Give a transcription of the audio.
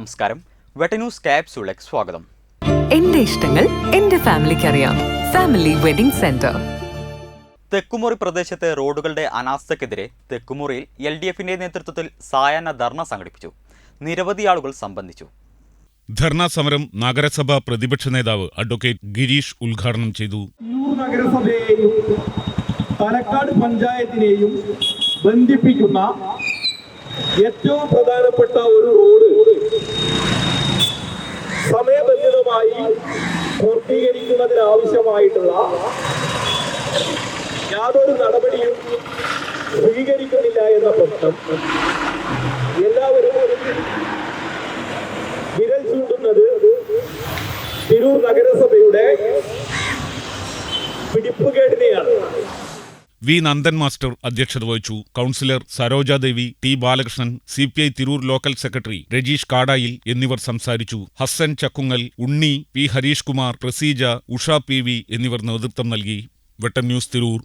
നമസ്കാരം. വെട്ടന്യൂസ് ക്യാപ്സ്യൂളിലേക്ക് സ്വാഗതം. എന്റെ ഇഷ്ടങ്ങൾ എന്റെ ഫാമിലിക്ക് അറിയാം. Family wedding centre. തെക്കുമുറി പ്രദേശത്തെ റോഡുകളുടെ അനാസ്ഥയ്ക്കെതിരെ തെക്കുമുറിയിൽ എൽ ഡി എഫിന്റെ നേതൃത്വത്തിൽ സായാഹ്ന ധർണ സംഘടിപ്പിച്ചു. നിരവധി ആളുകൾ സംബന്ധിച്ചു. ധർണാ സമരം നഗരസഭ പ്രതിപക്ഷ നേതാവ് അഡ്വക്കേറ്റ് ഗിരീഷ് ഉദ്ഘാടനം ചെയ്തു. നഗരസഭയെയും പാലക്കാട് പഞ്ചായത്തിനെയും ബന്ധിപ്പിക്കുന്ന ഏറ്റവും പ്രധാനപ്പെട്ട ഒരു റോഡ് സമയബന്ധിതമായി പൂർത്തീകരിക്കുന്നതിനാവശ്യമായിട്ടുള്ള യാതൊരു നടപടിയും സ്വീകരിക്കുന്നില്ല എന്ന പ്രശ്നം എല്ലാവരും വിരൽ ചൂണ്ടുന്നത് തിരൂർ നഗരസഭയുടെ പിടിപ്പുകേടിനെയാണ്. വി നന്ദൻ മാസ്റ്റർ അധ്യക്ഷത വഹിച്ചു. Councillor Sarojadevi T Balakrishnan C P I Tirur local secretary Rajeesh Kadayil എന്നിവർ സംസാരിച്ചു. Hassan Chakkungal Unni P Harish Kumar Praseeja Usha P V എന്നിവർ നേതൃത്വം നൽകി. വെട്ടം ന്യൂസ് തിരൂർ.